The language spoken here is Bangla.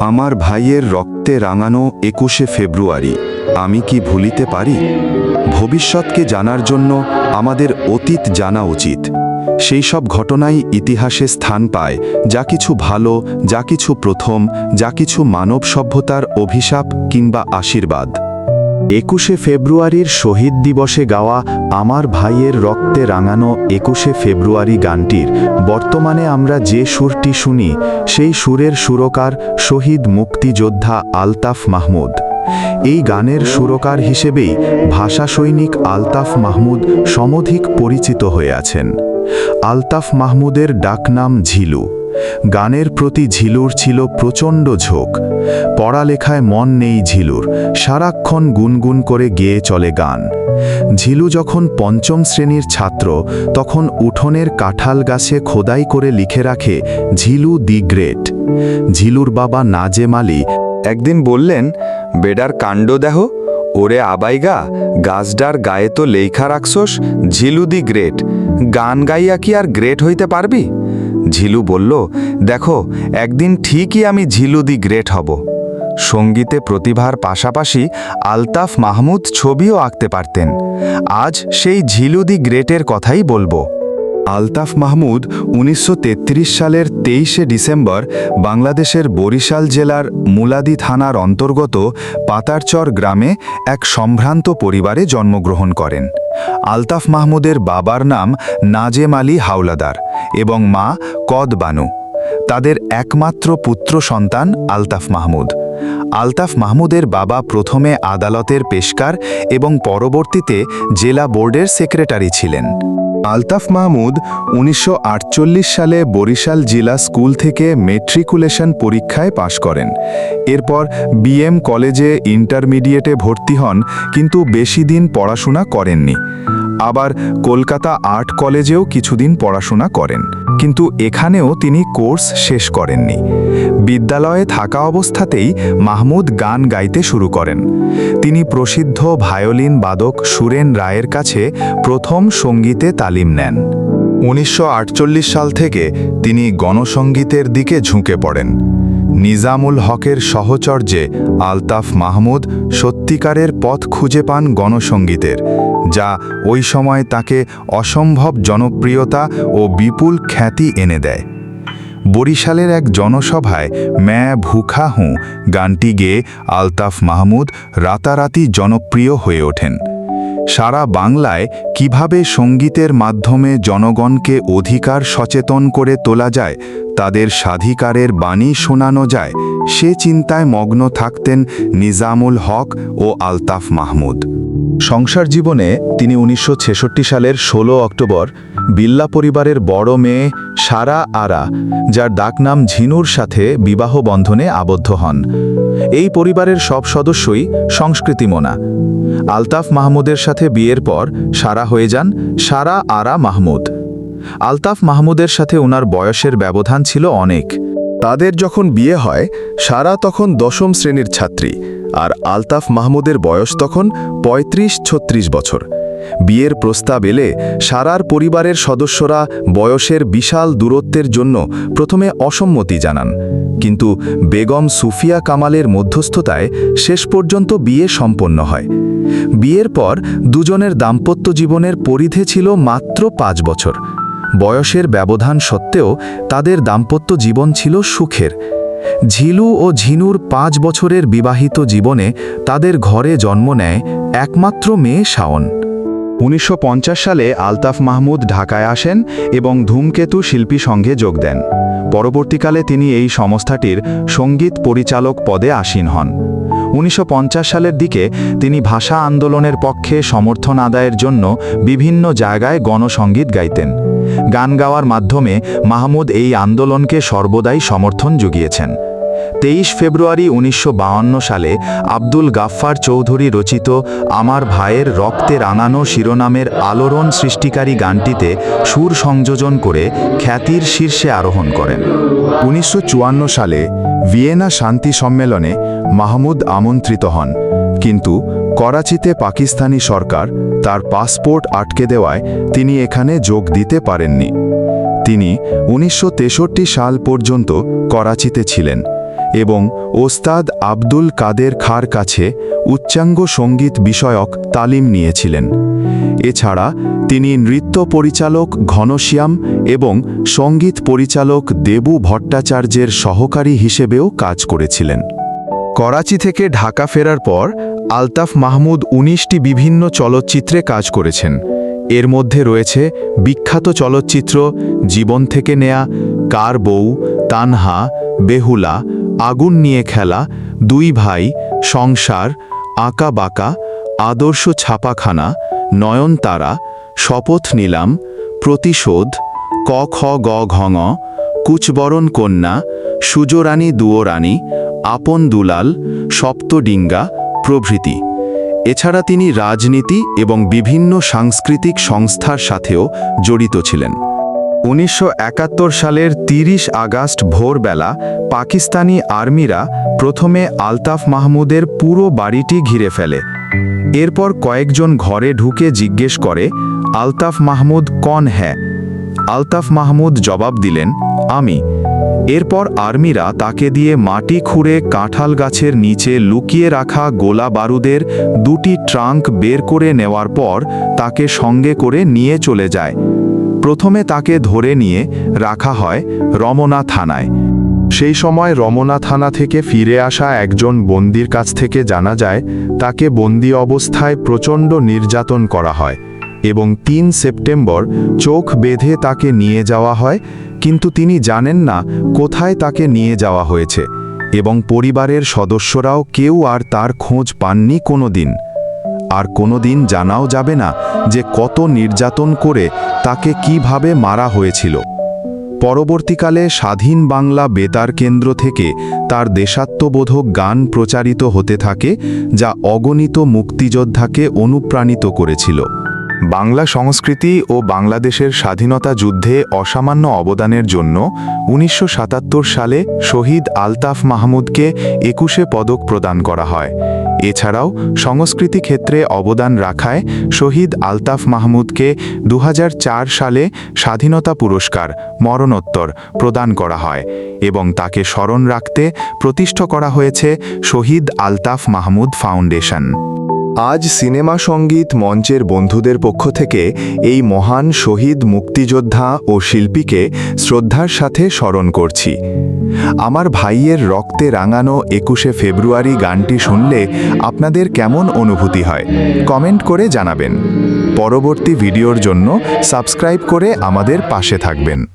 আমার ভাইয়ের রক্তে রাঙানো একুশে ফেব্রুয়ারি, আমি কি ভুলিতে পারি? ভবিষ্যৎকে জানার জন্য আমাদের অতীত জানা উচিত। সেই সব ঘটনাই ইতিহাসে স্থান পায়, যা কিছু ভালো, যা কিছু প্রথম, যা কিছু মানব সভ্যতার অভিশাপ কিংবা আশীর্বাদ। একুশে ফেব্রুয়ারির শহীদ দিবসে গাওয়া আমার ভাইয়ের রক্তে রাঙানো একুশে ফেব্রুয়ারি গানটির, বর্তমানে আমরা যে সুরটি শুনি, সেই সুরের সুরকার শহীদ মুক্তিযোদ্ধা আলতাফ মাহমুদ। এই গানের সুরকার হিসেবেই ভাষা সৈনিক আলতাফ মাহমুদ সমধিক পরিচিত হয়ে আছেন। আলতাফ মাহমুদের ডাকনাম ঝিলু। গানের প্রতি ঝিলুর ছিল প্রচণ্ড ঝোঁক। পড়ালেখায় মন নেই ঝিলুর, সারাক্ষণ গুনগুন করে গেয়ে চলে গান। ঝিলু যখন পঞ্চম শ্রেণির ছাত্র, তখন উঠোনের কাঁঠাল গাছে খোদাই করে লিখে রাখে, ঝিলু দি গ্রেট। ঝিলুর বাবা নাজেম আলী একদিন বললেন, বেডার কাণ্ড দেহ, ওরে আবাইগা গাছডার গায়ে তো লেখা রাখছোস, ঝিলু দি গ্রেট। গান গাইয়া কি আর গ্রেট হইতে পারবি? ঝিলু বলল, দেখো, একদিন ঠিকই আমি ঝিলু দি গ্রেট হব। সঙ্গীতে প্রতিভার পাশাপাশি আলতাফ মাহমুদ ছবিও আঁকতে পারতেন। আজ সেই ঝিলু দি গ্রেটের কথাই বলব। আলতাফ মাহমুদ উনিশশো তেত্রিশ সালের তেইশে ডিসেম্বর বাংলাদেশের বরিশাল জেলার মুলাদি থানার অন্তর্গত পাতারচর গ্রামে এক সম্ভ্রান্ত পরিবারে জন্মগ্রহণ করেন। আলতাফ মাহমুদের বাবার নাম নাজেম আলী হাওলাদার এবং মা কদ বানু। তাদের একমাত্র পুত্র সন্তান আলতাফ মাহমুদ। আলতাফ মাহমুদের বাবা প্রথমে আদালতের পেশকার এবং পরবর্তীতে জেলা বোর্ডের সেক্রেটারি ছিলেন। আলতাফ মাহমুদ উনিশশো আটচল্লিশ সালে বরিশাল জেলা স্কুল থেকে মেট্রিকুলেশন পরীক্ষায় পাশ করেন। এরপর বিএম কলেজে ইন্টারমিডিয়েটে ভর্তি হন, কিন্তু বেশি দিন পড়াশোনা করেননি। আবার কলকাতা আর্ট কলেজেও কিছুদিন পড়াশোনা করেন। কিন্তু এখানেও তিনি কোর্স শেষ করেননি। বিদ্যালয়ে থাকা অবস্থাতেই মাহমুদ গান গাইতে শুরু করেন। তিনি প্রসিদ্ধ ভায়োলিন বাদক সুরেন রায়ের কাছে প্রথম সঙ্গীতে তালিম নেন। উনিশশো আটচল্লিশ সাল থেকে তিনি গণসঙ্গীতের দিকে ঝুঁকে পড়েন। নিজামুল হকের সহচর্যে আলতাফ মাহমুদ সত্যিকারের পথ খুঁজে পান গণসঙ্গীতের যা ওই সময় তাকে অসম্ভব জনপ্রিয়তা ও বিপুল খ্যাতি এনে দেয়। বরিশালের এক জনসভায় ম্যা ভুখা হুঁ গানটি গেয়ে আলতাফ মাহমুদ রাতারাতি জনপ্রিয় হয়ে ওঠেন। সারা বাংলায় কীভাবে সঙ্গীতের মাধ্যমে জনগণকে অধিকার সচেতন করে তোলা যায়, তাদের স্বাধিকারের বাণী শোনানো যায় সে চিন্তায় মগ্ন থাকতেন নিজামুল হক ও আলতাফ মাহমুদ। সংসার জীবনে তিনি উনিশশো ছেষট্টি সালের ১৬ অক্টোবর বিল্লা পরিবারের বড় মেয়ে সারা আরা, যার ডাকনাম ঝিনুর সাথে বিবাহ বন্ধনে আবদ্ধ হন। এই পরিবারের সব সদস্যই সংস্কৃতিমনা। আলতাফ মাহমুদের সাথে বিয়ের পর সারা হয়ে যান সারা আরা মাহমুদ। আলতাফ মাহমুদের সাথে ওনার বয়সের ব্যবধান ছিল অনেক। তাদের যখন বিয়ে হয়, সারা তখন দশম শ্রেণির ছাত্রী আর আলতাফ মাহমুদের বয়স তখন ৩৫ ছত্রিশ বছর। বিয়ের প্রস্তাব এলে সারার পরিবারের সদস্যরা বয়সের বিশাল দূরত্বের জন্য প্রথমে অসম্মতি জানান। কিন্তু বেগম সুফিয়া কামালের মধ্যস্থতায় শেষ পর্যন্ত বিয়ে সম্পন্ন হয়। বিয়ের পর দুজনের দাম্পত্য জীবনের পরিধে ছিল মাত্র পাঁচ বছর। বয়সের ব্যবধান সত্ত্বেও তাদের দাম্পত্য জীবন ছিল সুখের। ঝিলু ও ঝিনুর পাঁচ বছরের বিবাহিত জীবনে তাদের ঘরে জন্ম নেয় একমাত্র মেয়ে শাওন। উনিশশো পঞ্চাশ সালে আলতাফ মাহমুদ ঢাকায় আসেন এবং ধূমকেতু শিল্পী সঙ্গে যোগ দেন। পরবর্তীকালে তিনি এই সংস্থাটির সংগীত পরিচালক পদে আসীন হন। উনিশশো পঞ্চাশ সালের দিকে তিনি ভাষা আন্দোলনের পক্ষে সমর্থন আদায়ের জন্য বিভিন্ন জায়গায় গণসঙ্গীত গাইতেন। গান গাওয়ার মাধ্যমে মাহমুদ এই আন্দোলনকে সর্বদাই সমর্থন জুগিয়েছেন। তেইশ ফেব্রুয়ারি উনিশশো সালে আব্দুল গাফফার চৌধুরী রচিত আমার ভাইয়ের রক্তে রাঙানো শিরোনামের আলোড়ন সৃষ্টিকারী গানটিতে সুর সংযোজন করে খ্যাতির শীর্ষে আরোহণ করেন। উনিশশো চুয়ান্ন সালে ভিয়েনা শান্তি সম্মেলনে মাহমুদ আমন্ত্রিত হন, কিন্তু করাচিতে পাকিস্তানি সরকার তার পাসপোর্ট আটকে দেওয়ায় তিনি এখানে যোগ দিতে পারেননি। তিনি উনিশশো তেষট্টি সাল পর্যন্ত করাচিতে ছিলেন এবং ওস্তাদ আব্দুল কাদের খার কাছে উচ্চাঙ্গ সংগীত বিষয়ক তালিম নিয়েছিলেন। এছাড়া তিনি নৃত্য পরিচালক ঘনশ্যাম এবং সংগীত পরিচালক দেবু ভট্টাচার্যের সহকারী হিসেবেও কাজ করেছিলেন। করাচি থেকে ঢাকা ফেরার পর আলতাফ মাহমুদ উনিশটি বিভিন্ন চলচ্চিত্রে কাজ করেছেন। এর মধ্যে রয়েছে বিখ্যাত চলচ্চিত্র জীবন থেকে নেয়া, কার বউ, তানহা, বেহুলা, আগুন নিয়ে খেলা, দুই ভাই, সংসার, আঁকা বাঁকা, আদর্শ ছাপাখানা নয়নতারা শপথ নিলাম, প্রতিশোধ, ক খ গ ঘঙ কুচবরণ কন্যা, সুজরানী দুয়োরানী, আপন দুলাল, সপ্তডিঙ্গা প্রভৃতি। এছাড়া তিনি রাজনীতি এবং বিভিন্ন সাংস্কৃতিক সংস্থার সাথেও জড়িত ছিলেন। উনিশশো একাত্তর সালের ৩০ আগস্ট ভোরবেলা পাকিস্তানি আর্মিরা প্রথমে আলতাফ মাহমুদের পুরো বাড়িটি ঘিরে ফেলে। এরপর কয়েকজন ঘরে ঢুকে জিজ্ঞেস করে, আলতাফ মাহমুদ কন হ্যাঁ? আলতাফ মাহমুদ জবাব দিলেন, আমি। এরপর আর্মিরা তাকে দিয়ে মাটি খুঁড়ে কাঁঠাল গাছের নিচে লুকিয়ে রাখা গোলা বারুদের দুটি ট্রাঙ্ক বের করে নেওয়ার পর তাকে সঙ্গে করে নিয়ে চলে যায়। প্রথমে তাকে ধরে নিয়ে রাখা হয় রমনা থানায়। সেই সময় রমনা থানা থেকে ফিরে আসা একজন বন্দির কাছ থেকে জানা যায়, তাকে বন্দি অবস্থায় প্রচণ্ড নির্যাতন করা হয়। এবং তিন সেপ্টেম্বর চোখ বেঁধে তাকে নিয়ে যাওয়া হয়, কিন্তু তিনি জানেন না কোথায় তাকে নিয়ে যাওয়া হয়েছে এবং পরিবারের সদস্যরাও কেউ আর তার খোঁজ পাননি কোনো দিন আর কোনো দিন জানাও যাবে না যে কত নির্যাতন করে তাকে কীভাবে মারা হয়েছিল। পরবর্তীকালে স্বাধীন বাংলা বেতার কেন্দ্র থেকে তার দেশাত্মবোধক গান প্রচারিত হতে থাকে, যা অগণিত মুক্তিযোদ্ধাকে অনুপ্রাণিত করেছিল। বাংলা সংস্কৃতি ও বাংলাদেশের স্বাধীনতা যুদ্ধে অসামান্য অবদানের জন্য উনিশশো সাতাত্তর সালে শহীদ আলতাফ মাহমুদকে একুশে পদক প্রদান করা হয়। এছাড়াও সংস্কৃতি ক্ষেত্রে অবদান রাখায় শহীদ আলতাফ মাহমুদকে দু হাজার চার সালে স্বাধীনতা পুরস্কার, মরণোত্তর প্রদান করা হয় এবং তাকে স্মরণ রাখতে প্রতিষ্ঠা করা হয়েছে শহীদ আলতাফ মাহমুদ ফাউন্ডেশন। আজ সিনেমা সংগীত মঞ্চের বন্ধুদের পক্ষ থেকে এই মহান শহীদ মুক্তিযোদ্ধা ও শিল্পীকে শ্রদ্ধার সাথে স্মরণ করছি। আমার ভাইয়ের রক্তে রাঙানো একুশে ফেব্রুয়ারি গানটি শুনলে আপনাদের কেমন অনুভূতি হয়, কমেন্ট করে জানাবেন। পরবর্তী ভিডিওর জন্য সাবস্ক্রাইব করে আমাদের পাশে থাকবেন।